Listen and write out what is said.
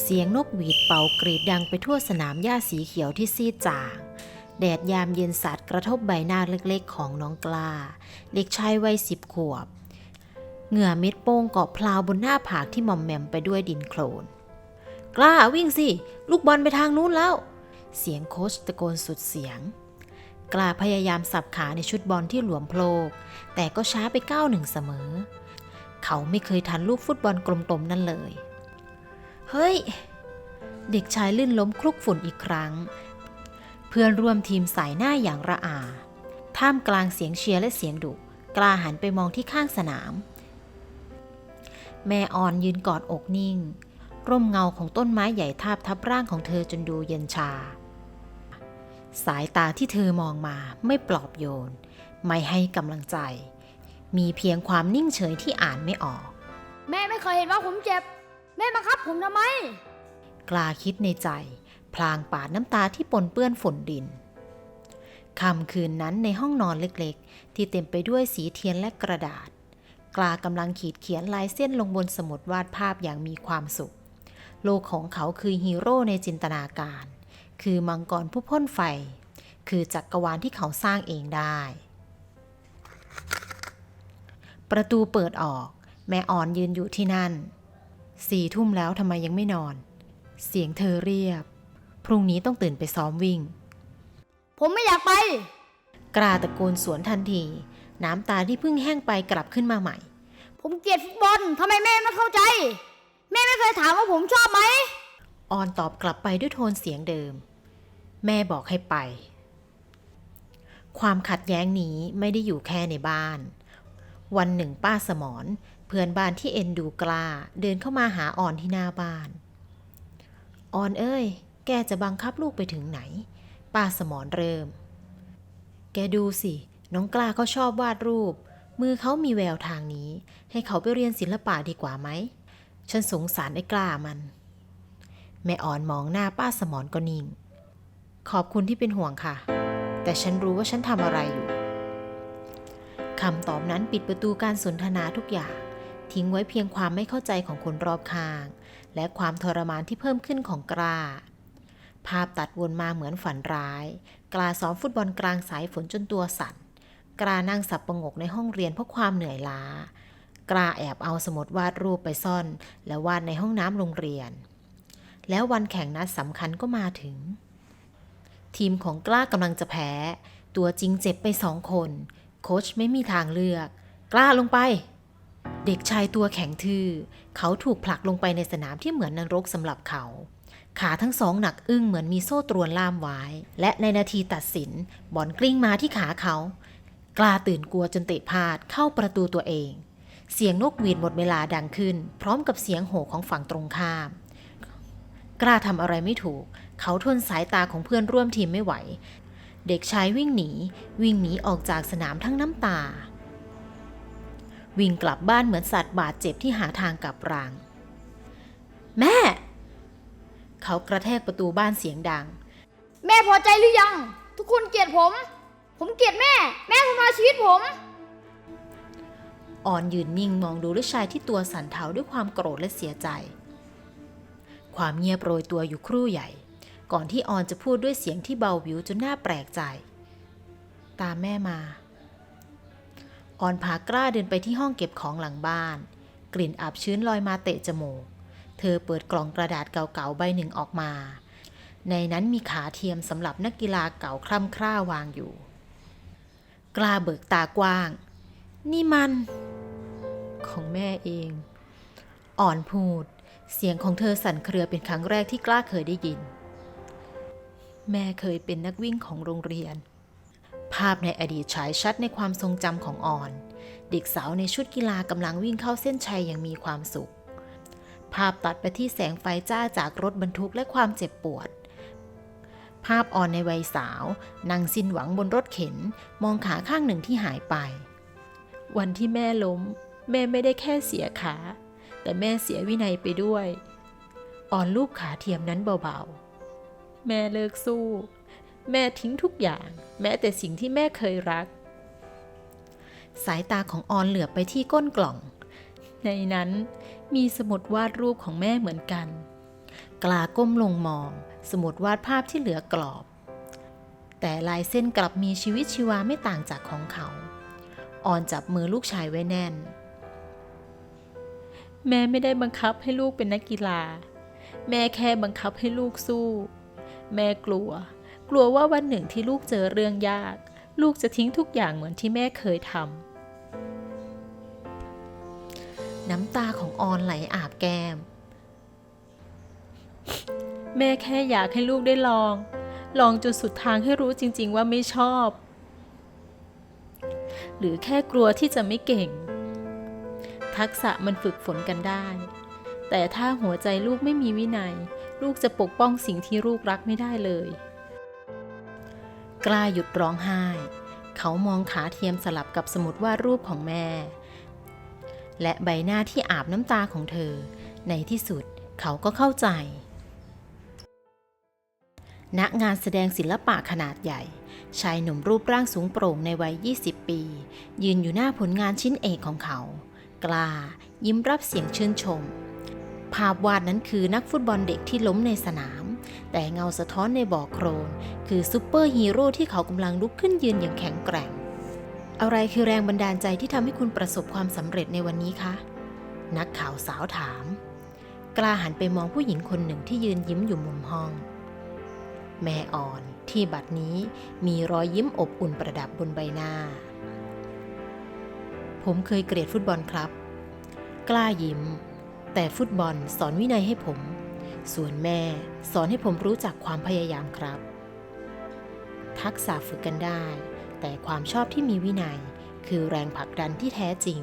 เสียงนกหวีดเป่ากรีดดังไปทั่วสนามหญ้าสีเขียวที่ซีดจาง แดดยามเย็นสาดกระทบใบหน้าเล็กๆ ของน้องกล้า เด็กชายวัยสิบขวบ เหงื่อเม็ดโป้งเกาะพลาวบนหน้าผากที่มอมแมมไปด้วยดินโคลน กล้าวิ่งสิ ลูกบอลไปทางนู้นแล้ว เสียงโค้ชตะโกนสุดเสียง กล้าพยายามสับขาในชุดบอลที่หลวมโพลก แต่ก็ช้าไปก้าวหนึ่งเสมอ เขาไม่เคยทันลูกฟุตบอลกลมๆนั่นเลย เฮ้ย เด็กชายลื่นล้มคลุกฝุ่นอีกครั้ง เพื่อนร่วมทีมสายหน้าอย่างระอา ท่ามกลางเสียงเชียร์และเสียงดุ กล้าหันไปมองที่ข้างสนาม แม่อ่อนยืนกอดอกนิ่ง ร่มเงาของต้นไม้ใหญ่ทาบทับร่างของเธอจนดูเย็นชา สายตาที่เธอมองมาไม่ปลอบโยน ไม่ให้กำลังใจ มีเพียงความนิ่งเฉยที่อ่านไม่ออก แม่ไม่เคยเห็นว่าผมเจ็บ แม่บังคับผมทำไม กล้าคิดในใจ พลางปาดน้ำตาที่ปนเปื้อนฝุ่นดินค่ำคืนนั้นในห้องนอนเล็กๆ ที่เต็มไปด้วยสีเทียนและกระดาษ กลากำลังขีดเขียนลายเส้นลงบนสมุดวาดภาพอย่างมีความสุข โลกของเขาคือฮีโร่ในจินตนาการ คือมังกรผู้พ่นไฟ คือจักกรวาลที่เขาสร้างเองได้ ประตูเปิดออก แม่อ่อนยืนอยู่ที่นั่น สี่ทุ่มแล้วทำไมยังไม่นอน เสียงเธอเรียบ พรุ่งนี้ต้องตื่นไปซ้อมวิ่ง ผมไม่อยากไปกล้าตะโกนสวนทันที น้ำตาที่เพิ่งแห้งไปกลับขึ้นมาใหม่ ผมเกลียดฟุตบอลทำไมแม่ไม่เข้าใจ แม่ไม่เคยถามว่าผมชอบไหม ออนตอบกลับไปด้วยโทนเสียงเดิม แม่บอกให้ไป ความขัดแย้งนี้ไม่ได้อยู่แค่ในบ้าน วันหนึ่งป้าสมร เพื่อนบ้านที่เอ็นดูกล้าเดินเข้ามาหาอ่อนที่หน้าบ้าน อ่อนเอ้ย แกจะบังคับลูกไปถึงไหน ป้าสมรเริ่ม แกดูสิ น้องกล้าเขาชอบวาดรูป มือเขามีแววทางนี้ ให้เขาไปเรียนศิลปะดีกว่าไหม ฉันสงสารไอ้กล้ามัน แม่อ่อนมองหน้าป้าสมรก็นิ่ง ขอบคุณที่เป็นห่วงค่ะ แต่ฉันรู้ว่าฉันทำอะไรอยู่คำตอบนั้นปิดประตูการสนทนาทุกอย่าง ทิ้งไว้เพียงความไม่เข้าใจของคนรอบข้าง และความทรมานที่เพิ่มขึ้นของกล้า ภาพตัดวนมาเหมือนฝันร้าย กล้าซ้อมฟุตบอลกลางสายฝนจนตัวสั่น กล้านั่งสับประงกในห้องเรียนเพราะความเหนื่อยล้า กล้าแอบเอาสมุดวาดรูปไปซ่อน และวาดในห้องน้ำโรงเรียน แล้ววันแข่งนัดสำคัญก็มาถึง ทีมของกล้ากำลังจะแพ้ ตัวจริงเจ็บไปสองคน โค้ชไม่มีทางเลือก กล้าลงไป เด็กชายตัวแข็งทื่อ เขาถูกผลักลงไปในสนามที่เหมือนนรกสำหรับเขา ขาทั้งสองหนักอึ้งเหมือนมีโซ่ตรวนล่ามไว้ และในนาทีตัดสิน บอลกลิ้งมาที่ขาเขา กล้าตื่นกลัวจนเตะพลาดเข้าประตูตัวเอง เสียงนกหวีดหมดเวลาดังขึ้น พร้อมกับเสียงโห่ของฝั่งตรงข้าม กล้าทำอะไรไม่ถูก เขาทนสายตาของเพื่อนร่วมทีมไม่ไหว เด็กชายวิ่งหนี วิ่งหนีออกจากสนามทั้งน้ำตา วิ่งกลับบ้านเหมือนสัตว์บาดเจ็บที่หาทางกลับรังแม่ เขากระแทกประตูบ้านเสียงดัง แม่พอใจหรือยัง ทุกคนเกลียดผม ผมเกลียดแม่ แม่ทำลายชีวิตผม อ่อนยืนนิ่งมองดูลูกชายที่ตัวสั่นเทาด้วยความโกรธและเสียใจ ความเงียบโรยตัวอยู่ครู่ใหญ่ ก่อนที่ออนจะพูดด้วยเสียงที่เบาวิวจนน่าแปลกใจ ตามแม่มา ออนพากล้าเดินไปที่ห้องเก็บของหลังบ้าน กลิ่นอับชื้นลอยมาเตะจมูก เธอเปิดกล่องกระดาษเก่าๆใบหนึ่งออกมา ในนั้นมีขาเทียมสำหรับนักกีฬาเก่าคร่ำคร่าวางอยู่ กล้าเบิกตากว้าง นี่มัน ของแม่เอง อ่อนพูด เสียงของเธอสั่นเครือเป็นครั้งแรกที่กล้าเคยได้ยิน แม่เคยเป็นนักวิ่งของโรงเรียน ภาพในอดีตฉายชัดในความทรงจำของอ่อน เด็กสาวในชุดกีฬากำลังวิ่งเข้าเส้นชัยอย่างมีความสุข ภาพตัดไปที่แสงไฟจ้าจากรถบรรทุกและความเจ็บปวด ภาพอ่อนในวัยสาว นั่งสิ้นหวังบนรถเข็น มองขาข้างหนึ่งที่หายไป วันที่แม่ล้ม แม่ไม่ได้แค่เสียขา แต่แม่เสียวินัยไปด้วยอ่อนลูกขาเทียมนั้นเบาๆ แม่เลิกสู้ แม่ทิ้งทุกอย่าง แม้แต่สิ่งที่แม่เคยรัก สายตาของออนเหลือบไปที่ก้นกล่อง ในนั้นมีสมุดวาดรูปของแม่เหมือนกัน กล้าก้มลงมอง สมุดวาดภาพที่เหลือกรอบ แต่ลายเส้นกลับมีชีวิตชีวาไม่ต่างจากของเขา ออนจับมือลูกชายไว้แน่น แม่ไม่ได้บังคับให้ลูกเป็นนักกีฬา แม่แค่บังคับให้ลูกสู้ แม่กลัว กลัวว่าวันหนึ่งที่ลูกเจอเรื่องยาก ลูกจะทิ้งทุกอย่างเหมือนที่แม่เคยทำน้ำตาของออนไหลอาบแก้ม แม่แค่อยากให้ลูกได้ลอง ลองจนสุดทางให้รู้จริง ๆ ว่าไม่ชอบ หรือแค่กลัวที่จะไม่เก่ง ทักษะมันฝึกฝนกันได้ แต่ถ้าหัวใจลูกไม่มีวินัย ลูกจะปกป้องสิ่งที่ลูกรักไม่ได้เลย กล้าหยุดร้องไห้ เขามองขาเทียมสลับกับสมุดวาดรูปของแม่ และใบหน้าที่อาบน้ำตาของเธอ ในที่สุดเขาก็เข้าใจณงานแสดงศิลปะขนาดใหญ่ ชายหนุ่มรูปร่างสูงโปร่งในวัย 20 ปี ยืนอยู่หน้าผลงานชิ้นเอกของเขา กล้า ยิ้มรับเสียงชื่นชม ภาพวาดนั้นคือนักฟุตบอลเด็กที่ล้มในสนาม แต่เงาสะท้อนในบ่อโครน คือซูเปอร์ฮีโร่ที่เขากำลังลุกขึ้นยืนอย่างแข็งแกร่ง อะไรคือแรงบันดาลใจที่ทำให้คุณประสบความสำเร็จในวันนี้คะ นักข่าวสาวถาม กล้าหันไปมองผู้หญิงคนหนึ่งที่ยืนยิ้มอยู่มุมห้อง แม่อ่อนที่บัดนี้มีรอยยิ้มอบอุ่นประดับบนใบหน้า ผมเคยเกลียดฟุตบอลครับ กล้ายิ้ม แต่ฟุตบอลสอนวินัยให้ผม ส่วนแม่สอนให้ผมรู้จักความพยายามครับ ทักษะฝึกกันได้ แต่ความชอบที่มีวินัย คือแรงผลักดันที่แท้จริง